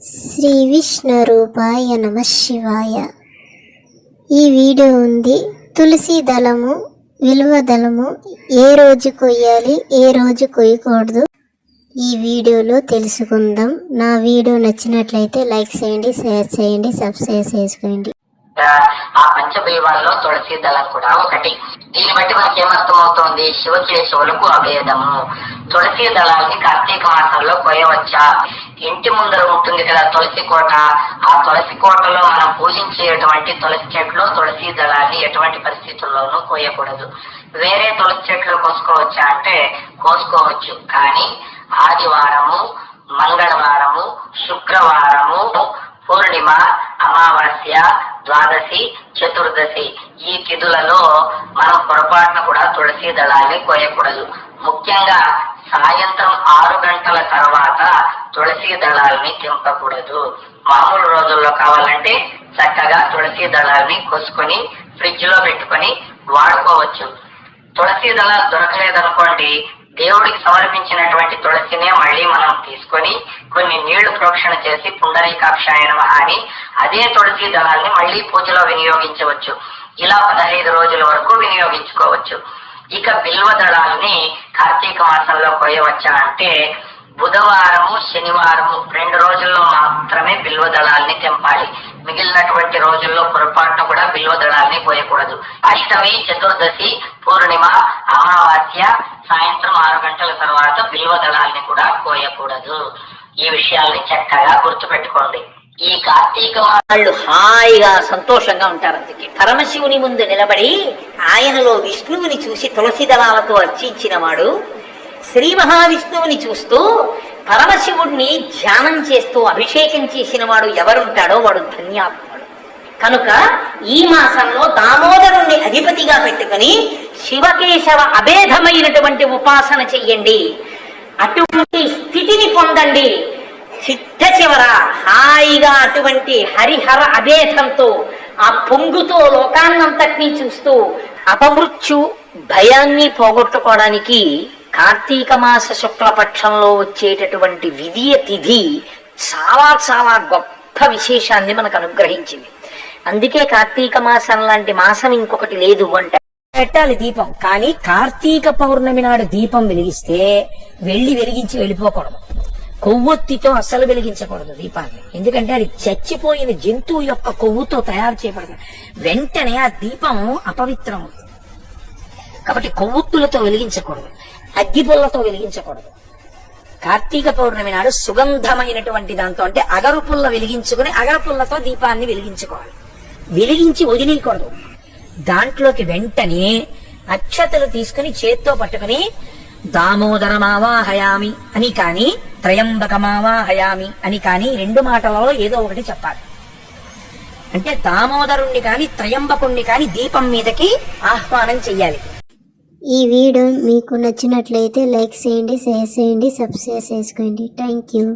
శ్రీ విష్ణు రూపాయ నమ శివాయ. ఈ వీడియో ఉంది. తులసి దళము విలువ దళము ఏ రోజు కొయ్యాలి ఏ రోజు కొయ్యకూడదు ఈ వీడియోలో తెలుసుకుందాం. నా వీడియో నచ్చినట్లయితే లైక్ చేయండి షేర్ చేయండి సబ్స్క్రైబ్ చేసుకోండి. ఆ పంచభైవాల్లో తులసి దళం కూడా ఒకటి. దీన్ని బట్టి మనకి ఏమర్థమవుతోంది శివకేశవులకు అభేదము. తులసి దళాన్ని కార్తీక మాసంలో కోయవచ్చా ఇంటి ముందర ఉంటుంది కదా తులసి కోట. ఆ తులసి కోటలో మనం పూజించేటువంటి తులసి చెట్లు తులసి దళాన్ని ఎటువంటి పరిస్థితుల్లోనూ కోయకూడదు వేరే తులసి చెట్లు కోసుకోవచ్చా అంటే కోసుకోవచ్చు. కానీ ఆదివారము మంగళవారము శుక్రవారము పూర్ణిమ అమావాస్య ద్వాదశి చతుర్దశి. ఈ తిథులలో మనం పొరపాటున కూడా తులసి దళాన్ని కోయకూడదు. ముఖ్యంగా సాయంత్రం ఆరు గంటల తర్వాత తులసి దళాల్ని తింపకూడదు. మామూలు రోజుల్లో కావాలంటే చక్కగా తులసి దళాల్ని కోసుకొని ఫ్రిడ్జ్లో పెట్టుకొని వాడుకోవచ్చు. తులసి దళాలు దొరకలేదనుకోండి దేవుడికి సమర్పించినటువంటి తులసినే తీసుకొని కొన్ని నీళ్ళు ప్రోక్షణ చేసి పుండరీకాక్షాయనం అని అదే తులసి దళాన్ని మళ్ళీ పూజలో వినియోగించవచ్చు. ఇలా పదహైదు రోజుల వరకు వినియోగించుకోవచ్చు. ఇక బిల్వ దళాల్ని కార్తీక మాసంలో కోయవచ్చా అంటే బుధవారము శనివారము రెండు రోజుల్లో మాత్రమే బిల్వ దళాల్ని తెంపాలి. మిగిలినటువంటి రోజుల్లో పొరపాటున కూడా బిల్వ దళాల్ని కోయకూడదు అష్టమి చతుర్దశి పూర్ణిమ అమావాస్య సాయంత్రం ఆరు గంటల తర్వాత బిల్వ దళాల్ని కూడా కోయకూడదు. ఈ విషయాల్ని చక్కగా గుర్తుపెట్టుకోండి. ఈ కార్తీక వాళ్ళు హాయిగా సంతోషంగా ఉంటారు అందుకే. పరమశివుని ముందు నిలబడి ఆయనలో విష్ణువుని చూసి తులసి దళాలతో అర్చించిన వాడు శ్రీ మహావిష్ణువుని చూస్తూ పరమశివుణ్ణి ధ్యానం చేస్తూ అభిషేకం చేసిన వాడు ఎవరుంటాడో వాడు ధన్యాత్ముడు. కనుక ఈ మాసంలో దామోదరుణ్ణి అధిపతిగా పెట్టుకుని శివకేశవ అభేదమైనటువంటి ఉపాసన చెయ్యండి. అటువంటి స్థితిని పొందండి. చిట్ట చివర హాయిగా అటువంటి హరిహర అభేదంతో ఆ పొంగుతో లోకాన్నంతటినీ చూస్తూ అపమృత్యు భయాన్ని పోగొట్టుకోవడానికి కార్తీక మాస శుక్లపక్షంలో వచ్చేటటువంటి విధియ తిథి చాలా చాలా గొప్ప విశేషాన్ని మనకు అనుగ్రహించింది. అందుకే కార్తీక మాసం లాంటి మాసం ఇంకొకటి లేదు అంట. పెట్టాలి దీపం. కానీ కార్తీక పౌర్ణమి నాడు దీపం వెలిగిస్తే వెళ్ళి వెలిగించి వెళ్ళిపోకూడదు. కొవ్వొత్తితో అస్సలు వెలిగించకూడదు దీపాన్ని. ఎందుకంటే అది చచ్చిపోయిన జంతువు యొక్క కొవ్వుతో తయారు చేయబడుతుంది వెంటనే ఆ దీపం అపవిత్రం. అవుతుంది కాబట్టి కొవ్వొత్తులతో వెలిగించకూడదు. అగ్గిపుల్లతో వెలిగించకూడదు. కార్తీక పౌర్ణమి నాడు సుగంధమైనటువంటి దాంతో అంటే అగరుపుల్ల వెలిగించుకుని అగరపుల్లతో దీపాన్ని వెలిగించుకోవాలి. వెలిగించి వదిలేయకూడదు. దాంట్లోకి వెంటనే అక్షతలు తీసుకుని చేత్తో పట్టుకుని దామోదరమావాహయామి అని కాని త్రయంబకమావాహయామి అని కాని రెండు మాటలలో ఏదో ఒకటి చెప్పాలి. అంటే దామోదరుణ్ణి కాని త్రయంబకుణ్ణి కాని దీపం మీదకి ఆహ్వానం చెయ్యాలి. ఈ వీడియో మీకు నచ్చినట్లయితే లైక్ చేయండి షేర్ చేయండి సబ్స్క్రైబ్ చేసుకోండి. Thank you.